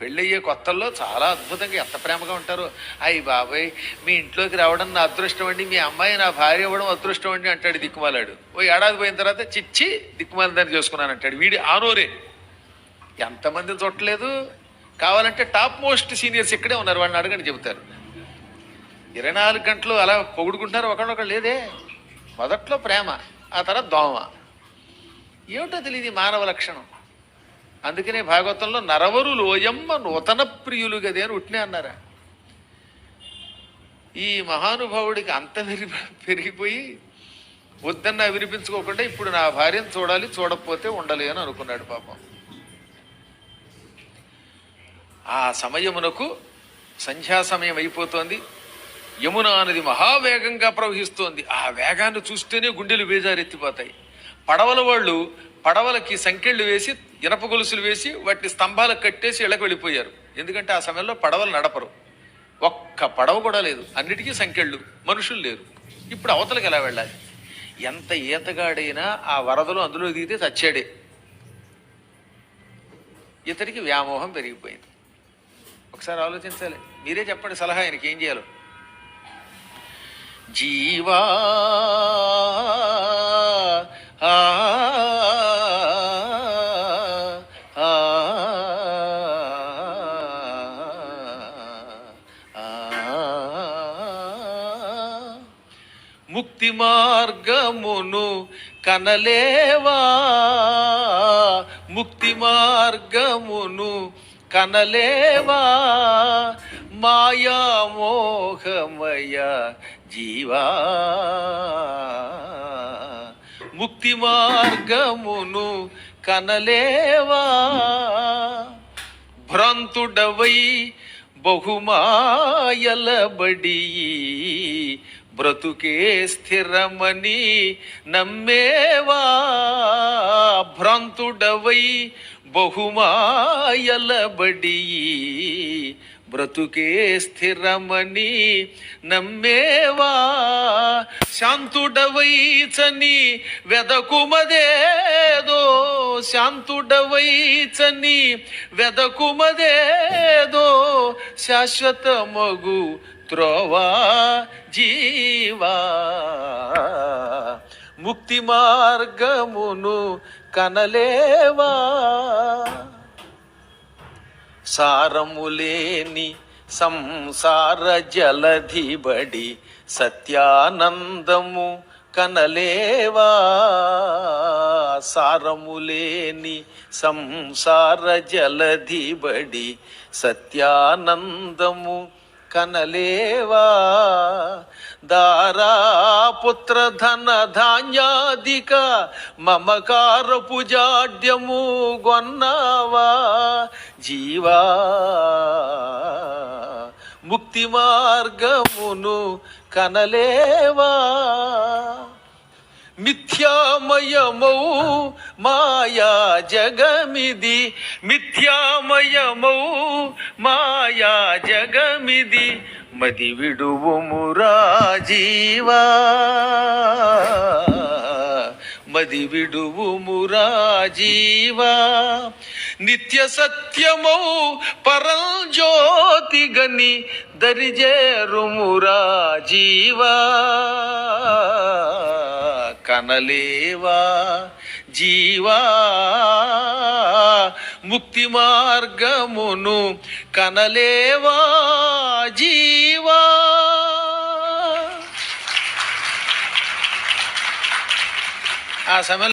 పెళ్ళయ్యే కొత్తల్లో చాలా అద్భుతంగా ఎంత ప్రేమగా ఉంటారో. అయ్యి బాబాయ్ మీ ఇంట్లోకి రావడం నా అదృష్టం అండి మీ అమ్మాయి నా భార్య అవ్వడం అదృష్టం అండి అంటాడు దిక్కుమాలాడు. ఓ ఏడాది పోయిన తర్వాత చిచ్చి దిక్కుమాల దాన్ని చేసుకున్నాను అంటాడు వీడి ఆనోరే. ఎంతమంది చూడలేదు కావాలంటే టాప్ మోస్ట్ సీనియర్స్ ఇక్కడే ఉన్నారు వాళ్ళని అడగండి చెబుతారు. ఇరవై నాలుగు గంటలు అలా పొగుడుకుంటారు ఒకళ్ళొకళ్ళు లేదే. మొదట్లో ప్రేమ ఆ తర్వాత దోమ. ఏమిటో తెలియదు మానవ లక్షణం. అందుకనే భాగవతంలో నరవరు లోయమ్మ నూతన ప్రియులు గదే అని ఉట్నే అన్నారా. ఈ మహానుభావుడికి అంత పెరిగి పెరిగిపోయి వద్దన్న వినిపించుకోకుండా ఇప్పుడు నా భార్యను చూడాలి చూడకపోతే ఉండలేను అనుకున్నాడు పాపం. ఆ సమయమునకు సంధ్యా సమయం అయిపోతోంది. యమున నది మహావేగంగా ప్రవహిస్తోంది. ఆ వేగాన్ని చూస్తేనే గుండెలు బేజారెత్తిపోతాయి. పడవల వాళ్ళు పడవలకి సంకెళ్ళు వేసి ఇనప గొలుసులు వేసి వాటిని స్తంభాలకు కట్టేసి ఇళ్ళకి వెళ్ళిపోయారు. ఎందుకంటే ఆ సమయంలో పడవలు నడపరు. ఒక్క పడవ కూడా లేదు. అన్నిటికీ సంకెళ్ళు. మనుషులు లేరు. ఇప్పుడు అవతలకి ఎలా వెళ్ళాలి? ఎంత ఈతగాడైనా ఆ వరదలు అందులో దిగితే చచ్చాడే. ఇతడికి వ్యామోహం పెరిగిపోయింది. ఒకసారి ఆలోచించాలి. మీరే చెప్పండి సలహా ఆయనకి ఏం చేయాలో. జీవా ముక్తి మార్గమును కనలేవా? ముక్తి మార్గమును కనలేవా? మాయామోహమయ జీవా? ముక్తి మార్గమును కనలేవా? భ్రాంతుడవై బహుమాయలబడి బ్రతుకే స్థిరమని నమ్మేవా భ్రాంతుడవై బహుమాయలబడి బ్రతుకే స్థిరమని నమ్మేవా శాంతుడవైచని వెదకుమదేదో శాంతుడవైచని వెదకుమదేదో శాశ్వత మగు త్రోవా జీవా. ముక్తి మార్గమును కనలేవా? సారములేని సంసార జలధిబడి సత్యానందము కనలేవా? సారములేని సంసార జలధిబడి సత్యానందము కనలేవా? దారా పుత్ర ధన ధాన్యాదిక మమకార పుజాడ్యము గొన్నావా? జీవా ముక్తి మార్గమును కనలేవా? మిథ్యామయమౌ మాయా జగమిది మిథ్యామయమౌ మాయా జగమిది మది విడువుమురా జీవా మది విడువుమురా జీవా నిత్య సత్యమౌ పరం గని దరిజేరుమురా జీవా కనలేవా జీవా. ముక్తి మార్గమును కనలేవా జీవా. ఆ సమయంలో